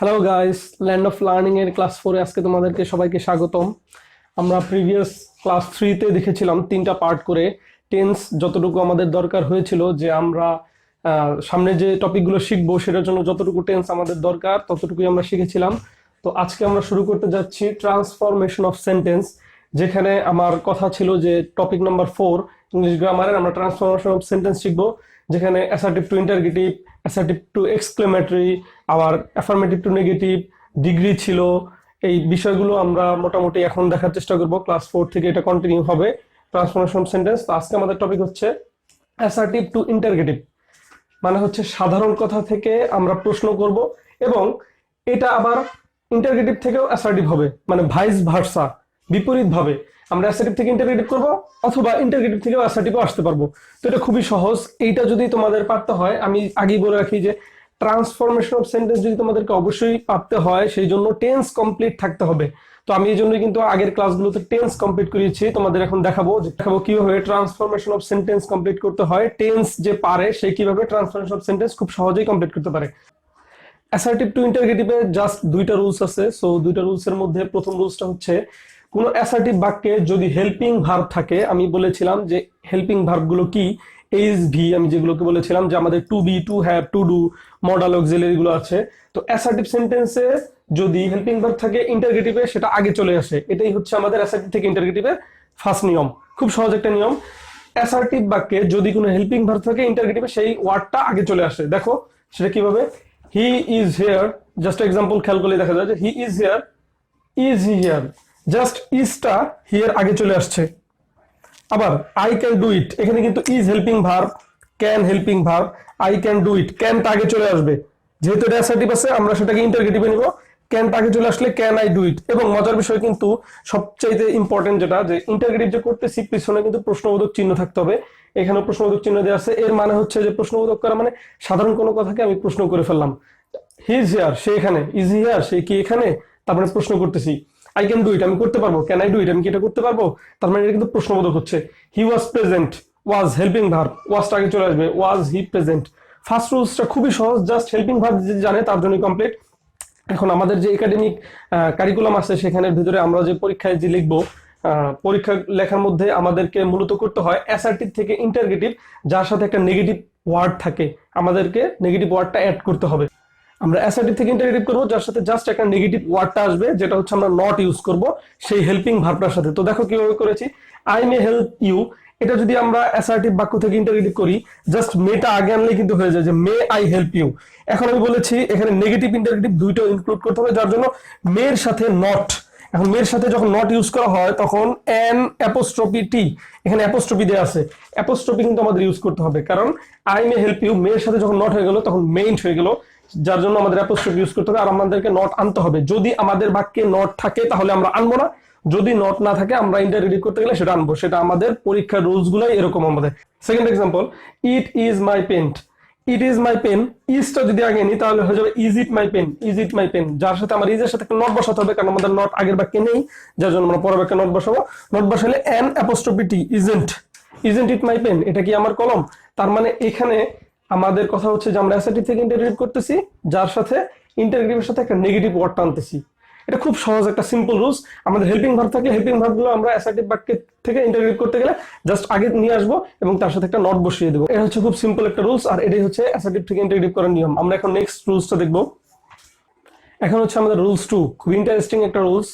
Hello guys land of learning এর class ফোরে আজকে তোমাদেরকে সবাইকে স্বাগতম। আমরা প্রিভিয়াস ক্লাস থ্রিতে দেখেছিলাম তিনটা পার্ট করে। টেন্স যতটুকু আমাদের দরকার হয়েছিল যে আমরা সামনে যে টপিকগুলো শিখব সেটার জন্য যতটুকু টেন্স আমাদের দরকার, ততটুকুই আমরা শিখেছিলাম। তো আজকে আমরা শুরু করতে যাচ্ছি ট্রান্সফরমেশন অফ সেন্টেন্স যেখানে আমার কথা ছিল যে টপিক নাম্বার ফোর ইংলিশ গ্রামারের আমরা ট্রান্সফরমেশন অফ সেন্টেন্স শিখব, যেখানে assertive to interrogative assertive to exclamatory আবার অ্যাফার্মেটিভ টু নেগেটিভ ডিগ্রি ছিল। এই বিষয়গুলো আমরা মোটামুটি এখন দেখার চেষ্টা করব। ক্লাস ফোর থেকে এটা কন্টিনিউ হবে। ট্রান্সফরমেশন সেন্টেন্স তো আজকে আমাদের টপিক হচ্ছে অ্যাসার্টিভ টু ইন্টারগেটিভ মানে হচ্ছে সাধারণ কথা থেকে আমরা প্রশ্ন করব এবং এটা আবার ইন্টারগেটিভ থেকেও অ্যাসার্টিভ হবে। মানে ভাইস ভার্সা বিপরীত ভাবে আমরা অ্যাসার্টিভ থেকে ইন্টারগেটিভ করব অথবা ইন্টারগেটিভ থেকেও অ্যাসার্টিভও আসতে পারব। তো এটা খুবই সহজ। এইটা যদি তোমাদের পারতে হয়, আমি আগেই বলে রাখি যে ট্রান্সফরমেশন অফ সেন্টেন্স যদি তোমাদেরকে অবশ্যই পারতে হয়, সেই জন্য টেন্স কমপ্লিট থাকতে হবে। তো আমি এই জন্য কিন্তু আগের ক্লাসগুলোতে টেন্স কমপ্লিট করিয়েছি। তোমাদের এখন দেখাবো দেখাবো কীভাবে ট্রান্সফরমেশন অফ সেন্টেন্স কমপ্লিট করতে হয়। টেন্স যে পারে, সে কীভাবে ট্রান্সফরমেশন অফ সেন্টেন্স খুব সহজেই কমপ্লিট করতে পারে। অ্যাসার্টিভ টু ইন্টারগেটিভে জাস্ট দুইটা রুলস আছে। সো দুইটা রুলসের মধ্যে প্রথম রুলসটা হচ্ছে কোন অ্যাসার্টিভ বাক্যে যদি হেল্পিং ভার্ব থাকে, আমি বলেছিলাম যে হেল্পিং ভার্বগুলো কি? এইচ ভি আমি যেগুলোকে বলেছিলাম যে আমাদের to be to have to do modal auxiliary গুলো আছে। তো অ্যাসার্টিভ সেন্টেন্সে যদি হেল্পিং ভার্ব থাকে ইন্টারগেটিভে সেটা আগে চলে আসে। এটাই হচ্ছে আমাদের অ্যাসার্টিভ থেকে ইন্টারগেটিভের ফার্স্ট নিয়ম। খুব সহজ একটা নিয়ম। অ্যাসার্টিভ বাক্যে যদি কোনো হেল্পিং ভার্ব থাকে ইন্টারগেটিভে সেই ওয়ার্ডটা আগে চলে আসে। দেখো, সেটা কীভাবে? He is here just example খেয়াল করলে দেখা যায় যে he is here is he here just ইজটা here আগে চলে আসছে। আবার আই ক্যান ডু ইট, এখানে কিন্তু is helping verb, can helping verb, I can do it, ক্যানটা আগে চলে আসবে। যেহেতু এটা অ্যাসার্টিভ আছে, আমরা সেটাকে ইন্টারগেটিভে নিব। ক্যানটা আগে চলে আসলে ক্যান আই ডু ইট। এবং মজার বিষয় কিন্তু সবচাইতে ইম্পর্টেন্ট যেটা, যে ইন্টারগেটিভ যে করতেছি, পিছনে কিন্তু প্রশ্নবোধক চিহ্ন থাকতে হবে। এখানে প্রশ্নবোধক চিহ্ন দেওয়া আছে। এর মানে হচ্ছে যে প্রশ্নবোধক করা মানে সাধারণ কোনো কথাকে আমি প্রশ্ন করে ফেললাম। হি ইজ হিয়ার সে এখানে। ইজ হিয়ার সে কি এখানে? তারপরে প্রশ্ন করতেছি। আই ক্যান ডু ইট আমি করতে পারব। ক্যান আই ডু ইট আমি কি এটা করতে পারব? তার মানে এটা কিন্তু প্রশ্নবোধক হচ্ছে। He was present was helping verb ওয়াজটা আগে চলে আসবে ওয়াজ হি প্রেজেন্ট ফার্স্ট রুলসটা খুবই সহজ জাস্ট হেল্পিং ভার্ব যে জানে, তার জন্য কমপ্লিট এখন আমাদের যে একাডেমিক কারিকুলাম আছে, সেখানের ভিতরে আমরা যে পরীক্ষায় যে লিখব পরীক্ষা লেখার মধ্যে আমাদেরকে মূলত করতে হয় অ্যাসার্টিভ থেকে ইন্টারগেটিভ যার সাথে একটা নেগেটিভ ওয়ার্ড থাকে। আমাদেরকে নেগেটিভ ওয়ার্ডটা অ্যাড করতে হবে। আমরা অ্যাসার্টিভ থেকে ইন্টারগেটিভ করব, যার সাথে জাস্ট একটা নেগেটিভ ওয়ার্ডটা আসবে, যেটা হচ্ছে আমরা নট ইউজ করব, সেই হেল্পিং ভার্বটার সাথে। তো দেখো কীভাবে করেছি। আই মে হেল্প ইউ এটা যদি আমরা অ্যাসার্টিভ বাক্য থেকে ইন্টারগেটিভ করি জাস্ট মেটা আগে আনলে কিন্তু হয়ে যায় যে মে আই হেল্প ইউ এখন আমি বলেছি, এখানে নেগেটিভ ইন্টারগেটিভ দুইটা ইনক্লুড করতে হবে, যার জন্য মেয়ের সাথে নট এখন মেয়ের সাথে যখন নট ইউজ করা হয়, তখন এন অ্যাপোস্ট্রপি টি এখানে অ্যাপোস্ট্রপি দেওয়া আছে। অ্যাপোস্ট্রপি কিন্তু আমাদের ইউজ করতে হবে, কারণ আই মে হেল্প ইউ মেয়ের সাথে যখন নট হয়ে গেল, তখন মেইন্ট হয়ে গেল। যার জন্য আমাদের অ্যাপোস্ট্রপি ইউজ করতে হবে। আর আমাদেরকে নট আনতে হবে। যদি আমাদের বাক্যে নট থাকে, তাহলে আমরা আনব না। যদি নট না থাকে, আমরা ইন্টারগ্রেটিভ করতে গেলে সেটা আনব। সেটা আমাদের পরীক্ষার রুলস গুলাই এরকম আমাদের। Second example it is my pen it is my pen ইজটা যদি আগে নিই তাহলে হয়ে যাবে is it my pen is it my pen যার সাথে আমার ইজের সাথে নট বসাতে হবে, কারণ আমাদের নট আগের বাক্যে নেই। যার জন্য আমরা পরের বাক্যে নট বসাবো। নট বসালে N apostrophe isn't isn't it my pen এটা কি আমার কলম? তার মানে এখানে আমাদের কথা হচ্ছে যে আমরা অ্যাসার্টিভ থেকে ইন্টারগ্রেট করতেছি, যার সাথে ইন্টারগ্রেটিভের সাথে একটা নেগেটিভ ওয়ার্ডটা আনতেছি এটা খুব সহজ একটা সিম্পল রুলস আমাদের হেল্পিং ভার্ব থাকলে হেল্পিং ভার্বগুলো আমরা অ্যাসার্টিভ বাক্য থেকে ইন্টারগ্রেট করতে গেলে জাস্ট আগে নিয়ে আসব এবং তার সাথে একটা নট বসিয়ে দেবো। এটা হচ্ছে খুব সিম্পল একটা রুলস আর এটাই হচ্ছে অ্যাসার্টিভ থেকে ইন্টারগ্রেট করার নিয়ম। আমরা এখন নেক্সট রুলসটা দেখব। এখন হচ্ছে আমাদের রুলস টু খুব ইন্টারেস্টিং একটা রুলস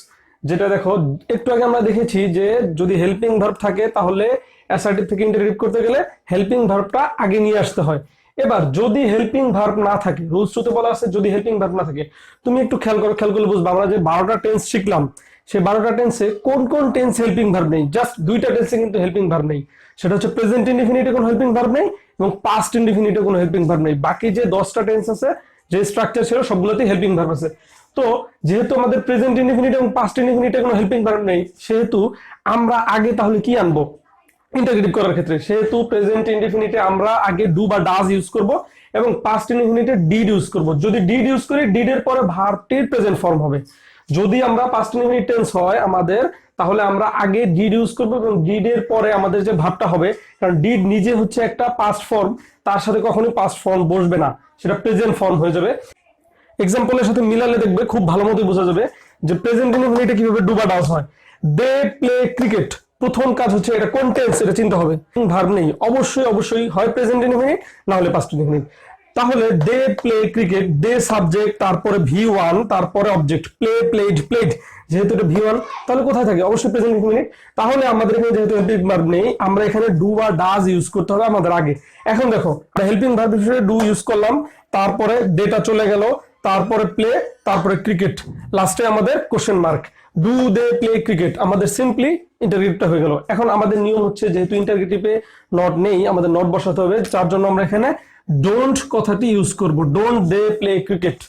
যেটা দেখো, একটু আগে আমরা দেখেছি যে যদি হেল্পিং ভার্ব থাকে তাহলে অ্যাসার্টিভ থেকে ইন্টারগ্রেট করতে গেলে হেল্পিং ভার্বটা আগে নিয়ে আসতে হয়। এবার যদি হেল্পিং ভার্ব না থাকে রুলস টুতে বলা আছে, যদি হেল্পিং ভার্ব না থাকে, তুমি একটু খেয়াল করো, খেয়াল করলে বুঝবা, আমরা যে বারোটা টেন্স শিখলাম, সেই বারোটা টেন্সে কোন কোন টেন্স হেল্পিং ভার্ব নেই? জাস্ট দুইটা টেন্সে কিন্তু হেল্পিং ভার্ব নেই। সেটা হচ্ছে প্রেজেন্ট ইনডিফিনিটে কোনো হেল্পিং ভার্ব নেই এবং পাস্ট ইনডিফিনিটে কোনো হেল্পিং ভার্ব নেই। বাকি যে দশটা টেন্স আছে, যে স্ট্রাকচার ছিল, সবগুলোতেই হেল্পিং ভার্ব আছে। তো যেহেতু আমাদের প্রেজেন্ট ইনডিফিনিট এবং পাস্ট ইনডিফিনিটে কোনো হেল্পিং ভার্ব নেই, সেহেতু আমরা আগে তাহলে কি আনব? ইন্টারগ্রেটিভ করার ক্ষেত্রে। সেহেতু প্রেজেন্ট ইনডিফিনিটে আমরা আগে ডু বা ডাজ ইউজ করব এবং পাস্ট ইনডিফিনিটে ডিড ইউজ করব। যদি ডিড ইউজ করি ডিড এর পরে ভার্বটির প্রেজেন্ট ফর্ম হবে। যদি আমরা পাস্ট ইনডিফিনিট টেন্স হয় আমাদের, তাহলে আমরা আগে ডিড ইউজ করব এবং ডিড এর পরে আমাদের যে ভাবটা হবে, কারণ ডিড নিজে হচ্ছে একটা পাস্ট ফর্ম তার সাথে কখনোই পাস্ট ফর্ম বসবে না। সেটা প্রেজেন্ট ফর্ম হয়ে যাবে। এক্সাম্পলের সাথে মিলালে দেখবে খুব ভালো মতো বোঝা যাবে যে প্রেজেন্ট ইনফিনিটে কীভাবে ডুবা ডাউস হয়। দে প্লে ক্রিকেট প্রথম কাজ হচ্ছে এটা কোন টেন্স এটা চিন্তা হবে। ভার্ব নেই। অবশ্যই অবশ্যই, হয় প্রেজেন্ট ইনফিনিট না হলে পাস্ট ইনফিনিট তাহলে they play cricket they subject তারপরে ভি ওয়ান তারপরে অবজেক্ট প্লে প্লেড প্লেড যেহেতু এটা ভি ওয়ান তাহলে কোথায় থাকে? অবশ্যই প্রেজেন্ট ইনফিনিট তাহলে আমাদের এখানে যেহেতু হেল্পিং ভার্ব নেই, আমরা এখানে ডু বা ডাজ ইউজ করতে হবে আমাদের আগে। এখন দেখো হেল্পিং ভার্ব হিসেবে ডু ইউজ করলাম, তারপরে ডেটা চলে গেল, তারপরে প্লে তারপরে ক্রিকেট লাস্টে আমাদের question mark do they play cricket আমাদের সিম্পলি ইন্টারগ্রেটিভটা হয়ে গেল। এখন আমাদের নিয়ম হচ্ছে যেহেতু ইন্টারগ্রেটিভে নট নেই, আমাদের নট বসাতে হবে, যার জন্য আমরা এখানে ডোন্ট কথাটি ইউজ করব। ডোন্ট দে প্লে ক্রিকেট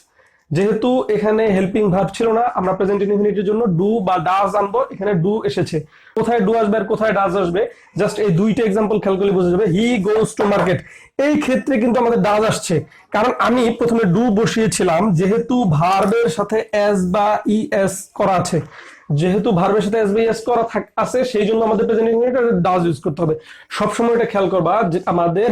যেহেতু এখানে হেল্পিং ভার্ব ছিল না, আমরা প্রেজেন্ট ইনফিনিটির জন্য ডু বা ডাজ আনব। এখানে ডু এসেছে। কোথায় ডু আসবে আর কোথায় ডাজ আসবে? জাস্ট এই দুইটা এক্সাম্পল খেয়াল করলে বোঝা যাবে। হি গোস টু মার্কেট এই ক্ষেত্রে কিন্তু আমাদের ডাজ আসছে। কারণ আমি প্রথমে ডু বসিয়েছিলাম, যেহেতু ভার্বের সাথে এস বা ই এস করা আছে। যেহেতু ভার্বের সাথে এস বা এস করা আছে, সেই জন্য আমাদের প্রেজেন্ট ডাজ ইউজ করতে হবে। সবসময় এটা খেয়াল করবা যে আমাদের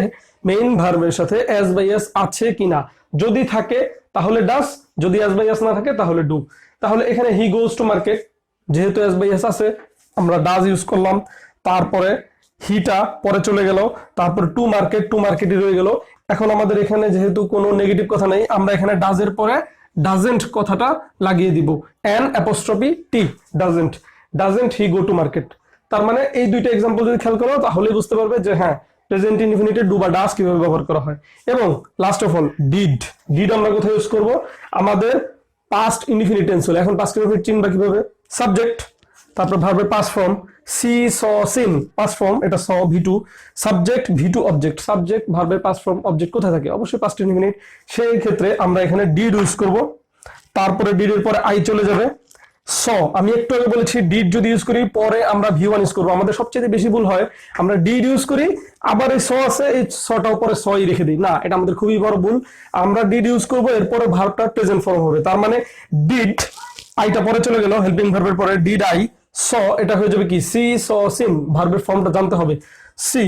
মেইন ভার্বের সাথে এস বাই এস আছে কিনা। যদি থাকে, তাহলে ডাস যদি এস বাই এস না থাকে, তাহলে ডু তাহলে এখানে হি গোজ টু মার্কেট যেহেতু এস বাই এস আছে, আমরা ডাজ ইউজ করলাম। তারপরে হিটা পরে চলে গেল, তারপর টু মার্কেট টু মার্কেটই রয়ে গেল। এখন আমাদের এখানে যেহেতু কোনো নেগেটিভ কথা নেই, আমরা এখানে ডাজের পরে ডাজেন্ট কথাটা লাগিয়ে দিব। An apostrophe T doesn't doesn't he go to market তার মানে এই দুইটা এক্সাম্পল যদি খেয়াল করো তাহলে বুঝতে পারবে যে হ্যাঁ প্রেজেন্ট ইনফিনিটে ডু বা ডাস কীভাবে ব্যবহার করা হয়। এবং last of all did did আমরা কোথায় ইউজ করব? আমাদের পাস্ট ইনফিনিট টেন্স হলো। এখন পাস্ট ইনফিনিট চিনবা কীভাবে? সাবজেক্ট তারপর ভার্বের past form see saw seen past form এটা saw V two subject V two object subject ভার্বের পাস ফর্ম অবজেক্ট কোথায় থাকে? অবশ্যই পাস্ট ইনফিনিট সেই ক্ষেত্রে আমরা এখানে ডিড ইউজ করব। তারপরে ডিড এর পরে আই চলে যাবে। স আমি একটু আগে বলেছি ডিড যদি ইউজ করি, পরে আমরা ভি ওয়ান ইউজ করব। আমাদের সবচেয়ে বেশি ভুল হয়, আমরা ডিড ইউজ করি, আবার এই স আছে, এই সটাও পরে সই রেখে দিই। না, এটা আমাদের খুবই বড় ভুল। আমরা ডিড ইউজ করব, এরপরে ভার্বটা প্রেজেন্ট ফর্ম হবে। তার মানে ডিড আইটা পরে চলে গেল হেল্পিং ভার্বের পরে ডিড আই স, এটা হয়ে যাবে কি? সি, স, সিম ভার্বের ফর্মটা জানতে হবে। সি,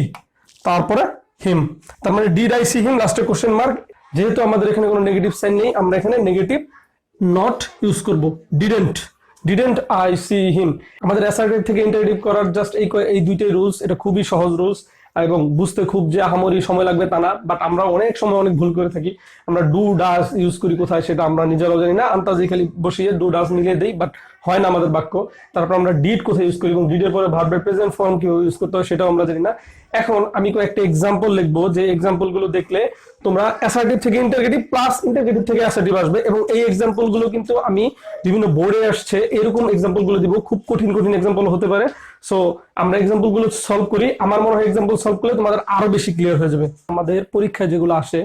তারপরে হিম। তার মানে ডিড আই সি হিম লাস্টে কোশ্চেন মার্ক যেহেতু আমাদের এখানে কোনো নেগেটিভ সাইন নেই, আমরা এখানে নেগেটিভ নট ইউজ করব। Didn't didn't I see him আমাদের অ্যাসার্টিভ থেকে ইন্টারেটিভ করার জাস্ট এই এই দুইটাই রুলস এটা খুবই সহজ রুলস এবং বুঝতে খুব যে আহামরি সময় লাগবে তা না বাট আমরা অনেক সময় অনেক ভুল করে থাকি। আমরা ডু ডাস ইউজ করি কোথায় সেটা আমরা নিজেরাও জানি না। আন্তাজি খালি বসিয়ে ডু ডাস মিলিয়ে দেই বাট হয় না আমাদের বাক্য। তারপর আমরা ডিড কোথায় ইউজ করি এবং ডিডের পরে ভার্বের প্রেজেন্ট ফর্ম কীভাবে ইউজ করতে হয় সেটাও আমরা জানি না। এখন আমি কয়েকটা এক্সাম্পল লিখব যে এক্সাম্পলগুলো দেখলে তোমরা অ্যাসার্টিভ থেকে ইন্টারগেটিভ প্লাস ইন্টারগেটিভ থেকে অ্যাসার্টিভ আসবে এবং এই এক্সাম্পলগুলো কিন্তু আমি বিভিন্ন বোর্ডে আসছে, এরকম এক্সাম্পলগুলো দিব, খুব কঠিন কঠিন এক্সাম্পল হতে পারে। সো আমরা এক্সাম্পলগুলো সলভ করি। আমার মনে হয় এক্সাম্পল সলভ করলে তোমাদের আরও বেশি ক্লিয়ার হয়ে যাবে। আমাদের পরীক্ষায় যেগুলো আসে,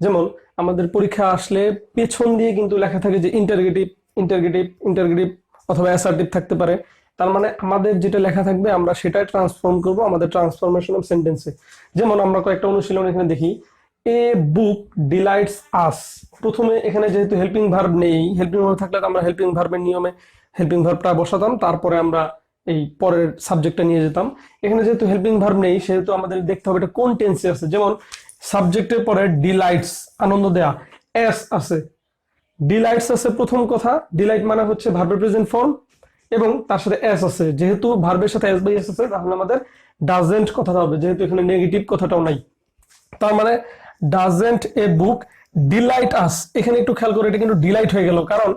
যেমন আমাদের পরীক্ষা আসলে পেছন দিয়ে কিন্তু লেখা থাকে যে ইন্টারগেটিভ ইন্টারগেটিভ ইন্টারগেটিভ অথবা অ্যাসার্টিভ থাকতে পারে। তার মানে আমাদের যেটা লেখা থাকবে, আমরা সেটাই ট্রান্সফর্ম করব আমাদের ট্রান্সফরমেশন অফ সেন্টেন্সে যেমন আমরা কয়েকটা অনুশীলন এখানে দেখি। এ বুক ডিলাইটস আস প্রথমে এখানে যেহেতু হেল্পিং ভার্ব নেই হেল্পিং ভার্ব থাকলে আমরা হেল্পিং ভার্বের নিয়মে হেল্পিং ভার্বটা বসাতাম, তারপরে আমরা এই পরের সাবজেক্টটা নিয়ে যেতাম। এখানে যেহেতু হেল্পিং ভার্ব নেই, সেহেতু আমাদের দেখতে হবে এটা কোন টেন্সে আছে। যেমন সাবজেক্টের পরে ডিলাইটস আনন্দ দেয়া এস আছে। ডিলাইটস আছে প্রথম কথা। ডিলাইট মানে হচ্ছে ভার্বের প্রেজেন্ট ফর্ম এবং তার সাথে এস আছে। যেহেতু ভার্বের সাথে এস বাই এস আছে, তাহলে আমাদের ডাজেন্ট কথাটা হবে। যেহেতু এখানে নেগেটিভ কথাটাও নাই। তার মানে ডাজেন্ট এ বুক ডিলাইট আস এখানে একটু খেয়াল করে, এটা কিন্তু ডিলাইট হয়ে গেল। কারণ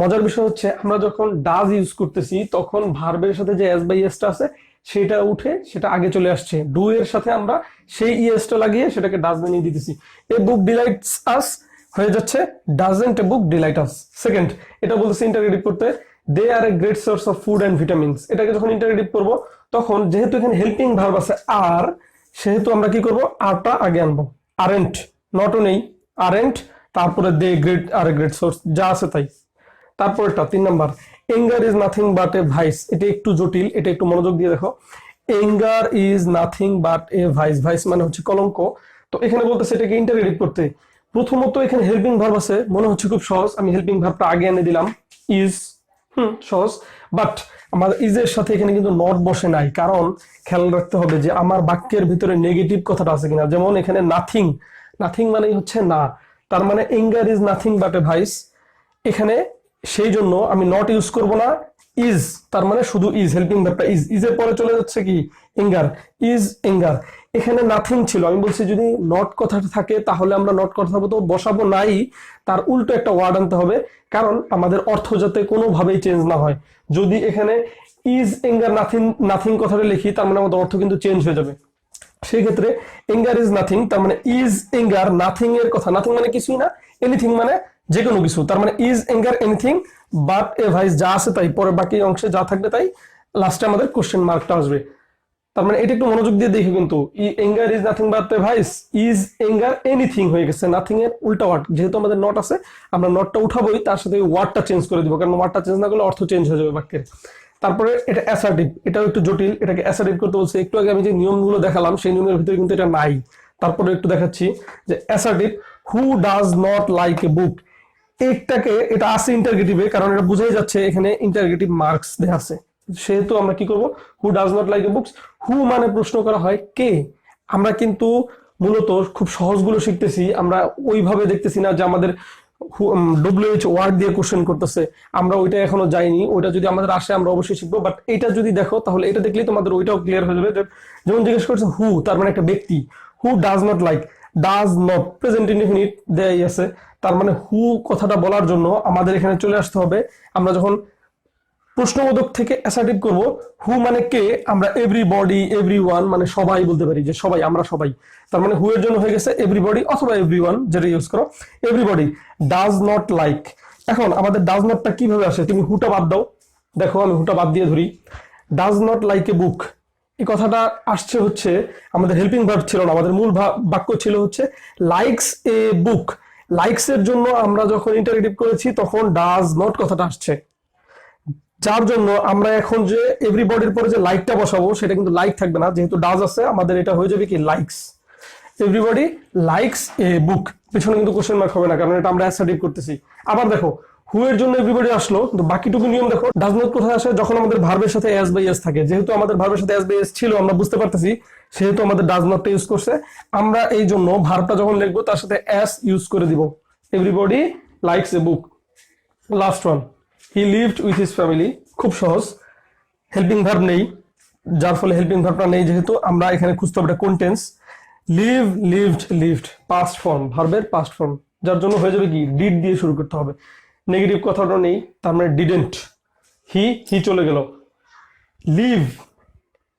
মজার বিষয় হচ্ছে, আমরা যখন ডাজ ইউজ করতেছি, তখন ভার্বের সাথে যে এস বাই এসটা আছে, সেটা উঠে, সেটা আগে চলে আসছে। ডু এর সাথে আমরা সেই ইএসটা লাগিয়ে সেটাকে ডাজ বানিয়ে দিতেছি। এ বুক ডিলাইটস আস হয়ে যাচ্ছে doesn't book delight us second এটা বলতেছে ইন্টারগ্রেটিভ করতে they are a great source of food and vitamins এটাকে যখন ইন্টারগ্রেটিভ করব, তখন যেহেতু এখানে হেল্পিং ভার্ব আছে আর সেহেতু আমরা কি করব? আরটা আগে আনব। আরেন্ট নটও নেই আরেন্ট তারপরে they great are a great source যা আছে তাই। তারপরটা তিন number anger is nothing but a vice এটা একটু জটিল, এটা একটু মনোযোগ দিয়ে দেখো। Anger is nothing but a vice vice মানে হচ্ছে কলঙ্ক। তো এখানে বলতেছে এটাকে ইন্টারগ্রেটিভ করতে। প্রথমত এখানে হেল্পিং ভার্ব আছে। মনে হচ্ছে খুব সহজ। আমি হেল্পিং ভার্বটা আগে এনে দিলাম। ইজ হুম, সহজ। বাট আমার ইজের সাথে এখানে কিন্তু নট বসে নাই। কারণ খেয়াল রাখতে হবে যে আমার বাক্যের ভিতরে নেগেটিভ কথাটা আছে কিনা। যেমন এখানে নাথিং নাথিং মানেই হচ্ছে না। তার মানে anger is nothing but a vice এখানে সেই জন্য আমি নট ইউজ করব না। ইজ, তার মানে শুধু ইজ হেল্পিং ভার্বটা ইজ ইজের পরে চলে যাচ্ছে কি? Anger is anger. এখানে নাথিং ছিল। আমি বলছি, যদি নট কথাটা থাকে, তাহলে আমরা নট কথা তো বসাবো নাই। তার উল্টো একটা ওয়ার্ড আনতে হবে, কারণ আমাদের অর্থ যাতে কোনোভাবেই চেঞ্জ না হয়। যদি এখানে ইজ এঙ্গার নাথিং নাথিং কথাটা লিখি, তার মানে আমাদের অর্থ কিন্তু চেঞ্জ হয়ে যাবে। সেই ক্ষেত্রে এঙ্গার ইজ নাথিং তার মানে ইজ এঙ্গার নাথিং এর কথা। নাথিং মানে কিছুই না। এনিথিং মানে যে কোনো কিছু। তার মানে is anger anything but a vice যা আছে তাই পরে বাকি অংশে যা থাকবে তাই লাস্টে আমাদের কোশ্চেন মার্কটা আসবে। তার মানে এটা একটু মনোযোগ দিয়ে দেখি কিন্তু ই anger is nothing but a vice is anger anything হয়ে গেছে নাথিং এর উল্টা ওয়ার্ড যেহেতু আমাদের নট আছে, আমরা নটটা উঠাবোই, তার সাথে ওয়ার্ডটা চেঞ্জ করে দিব, কারণ ওয়ার্ডটা চেঞ্জ না করলে অর্থ চেঞ্জ হয়ে যাবে বাক্যের। তারপরে এটা অ্যাসার্টিভ এটাও একটু জটিল, এটাকে অ্যাসার্টিভ করতে বলছে। একটু আগে আমি যে নিয়মগুলো দেখালাম, সেই নিয়মের ভিতরে কিন্তু এটা নাই। তারপরে একটু দেখাচ্ছি যে assertive who does not like a book এইটাকে এটা আছে ইন্টারগেটিভে কারণ এটা বুঝাই যাচ্ছে এখানে ইন্টারগেটিভ মার্কস দেওয়া আছে। সেহেতু আমরা কি করব? Who does not like a books who মানে প্রশ্ন করা হয় কে? আমরা কিন্তু মূলত খুব সহজগুলো শিখতেছি। আমরা ওইভাবে দেখতেছি না যে আমাদের ডব্লিউএইচ ওয়ার্ড দিয়ে কোশ্চেন করতেছে। আমরা ওইটা এখনও যাইনি। ওইটা যদি আমাদের আসে, আমরা অবশ্যই শিখব। বাট এটা যদি দেখো, তাহলে এটা দেখলেই তোমাদের ওইটাও ক্লিয়ার হয়ে যাবে যেমন জিজ্ঞেস করছে হু তার মানে একটা ব্যক্তি। Who does not like does not present indefinite দেয়াই আছে। তার মানে হু কথাটা বলার জন্য আমাদের এখানে চলে আসতে হবে। আমরা যখন প্রশ্নবোধক থেকে অ্যাসার্টিভ করব হু মানে কে, আমরা এভরি বডি এভরি ওয়ান মানে সবাই বলতে পারি যে সবাই, আমরা সবাই। তার মানে হু এর জন্য হয়ে গেছে এভরিবডি অথবা এভরি ওয়ান যেটা ইউজ করো। এভরিবডি ডাজ নট লাইক এখন আমাদের ডাজ নটটা কীভাবে আসে? তুমি হুটা বাদ দাও। দেখো আমি হুটা বাদ দিয়ে ধরি। Does not like a book এই কথাটা আসছে হচ্ছে, আমাদের হেল্পিং ভার্ব ছিল না, আমাদের মূল বাক্য ছিল হচ্ছে লাইকস এ বুক লাইকস এর জন্য আমরা যখন ইন্টারেটিভ করেছি, তখন ডাজ নট কথাটা আসছে। যার জন্য আমরা এখন যে এভরিবডির পরে যে লাইকটা বসাবো, সেটা কিন্তু লাইক থাকবে না। যেহেতু ডাজ আছে, আমাদের এটা হয়ে যাবে কি likes everybody likes a book পেছনে কিন্তু কোশ্চেন মার্ক হবে না, কারণ এটা আমরা অ্যাসার্টিভ করতেছি। আবার দেখো হু এর জন্য এভরিবডি আসলো? কিন্তু বাকিটুকু নিয়ম দেখো ডাজ নট কোথায় আসে? যখন আমাদের ভার্বের সাথে এস বাই এস থাকে। যেহেতু আমাদের ভার্বের সাথে এস বাই এস ছিল, আমরা বুঝতে পারতেছি, সেহেতু আমাদের ডাজ নটটা ইউজ করছে। আমরা এই জন্য ভার্বটা যখন লিখব, তার সাথে এস ইউজ করে দিব। Everybody likes a book last one he lived with his family খুব সহজ। হেল্পিং ভার্ব নেই, যার ফলে হেল্পিং ভার্বটা নেই যেহেতু, আমরা এখানে খুঁজতে হবে কোন tense live lived lived past form ভার্বের পাস্ট ফর্ম যার জন্য হয়ে যাবে কি? ডিড দিয়ে শুরু করতে হবে। নেগেটিভ কথাটা নেই, তার মানে ডিডেন্ট হি হি চলে গেল। লিভ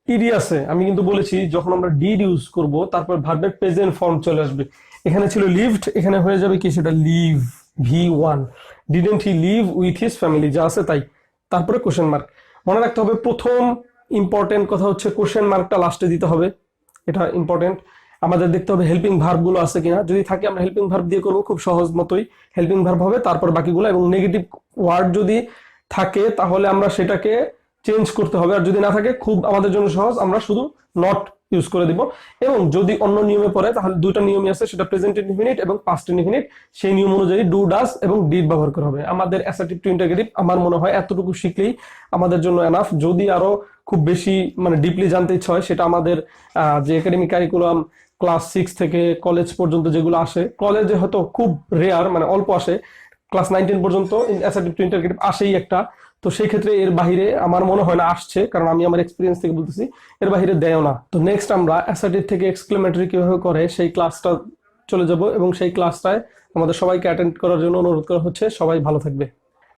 ইডি আছে। আমি কিন্তু বলেছি, যখন আমরা ডিড ইউজ করব, তারপর ভার্বের প্রেজেন্ট ফর্ম চলে আসবে। এখানে ছিল লিভড এখানে হয়ে যাবে কি? সেটা live V one didn't he live with his family যা আছে তাই। তারপরে কোশ্চেন মার্ক মনে রাখতে হবে, প্রথম ইম্পর্টেন্ট কথা হচ্ছে কোশ্চেন মার্কটা লাস্টে দিতে হবে। এটা ইম্পর্টেন্ট আমাদের দেখতে হবে হেল্পিং ভার্বগুলো আছে কিনা। যদি থাকে, আমরা হেল্পিং ভার্ব দিয়ে করব, খুব সহজ মতোই। হেল্পিং ভার্ব হবে, তারপর বাকিগুলো, এবং নেগেটিভ ওয়ার্ড যদি থাকে, তাহলে আমরা সেটাকে চেঞ্জ করতে হবে। আর যদি না থাকে, খুব আমাদের জন্য সহজ, আমরা শুধু নট ইউজ করে দিব। এবং যদি অন্য নিয়মে পড়ে, তাহলে দুটো নিয়মই আছে, সেটা প্রেজেন্ট ইনডিফিনিট এবং পাস্ট ইনডিফিনিট সেই নিয়ম অনুযায়ী ডু ডাস এবং ডিড ব্যবহার করা হবে। আমাদের অ্যাসার্টিভ টু ইন্টাগ্রেটিভ আমার মনে হয় এতটুকু শিখলেই আমাদের জন্য এনাফ যদি আরও খুব বেশি মানে ডিপলি জানতে ইচ্ছা হয়, সেটা আমাদের যে একাডেমিক কারিকুলাম ক্লাস সিক্স থেকে কলেজ পর্যন্ত যেগুলো আসে, কলেজে হয়তো খুব রেয়ার মানে অল্প আসে। ক্লাস নাইন টেন পর্যন্ত ইন্টারগ্রেটিভ আসেই একটা। তো সেই ক্ষেত্রে এর বাহিরে আমার মনে হয় না আসছে, কারণ আমি আমার এক্সপিরিয়েন্স থেকে বলতেছি, এর বাহিরে দেয়ও না। তো নেক্সট আমরা অ্যাসার্টিভ থেকে এক্সক্লেমেটরি কীভাবে করে সেই ক্লাসটা চলে যাব এবং সেই ক্লাসটায় আমাদের সবাইকে অ্যাটেন্ড করার জন্য অনুরোধ করা হচ্ছে। সবাই ভালো থাকবে।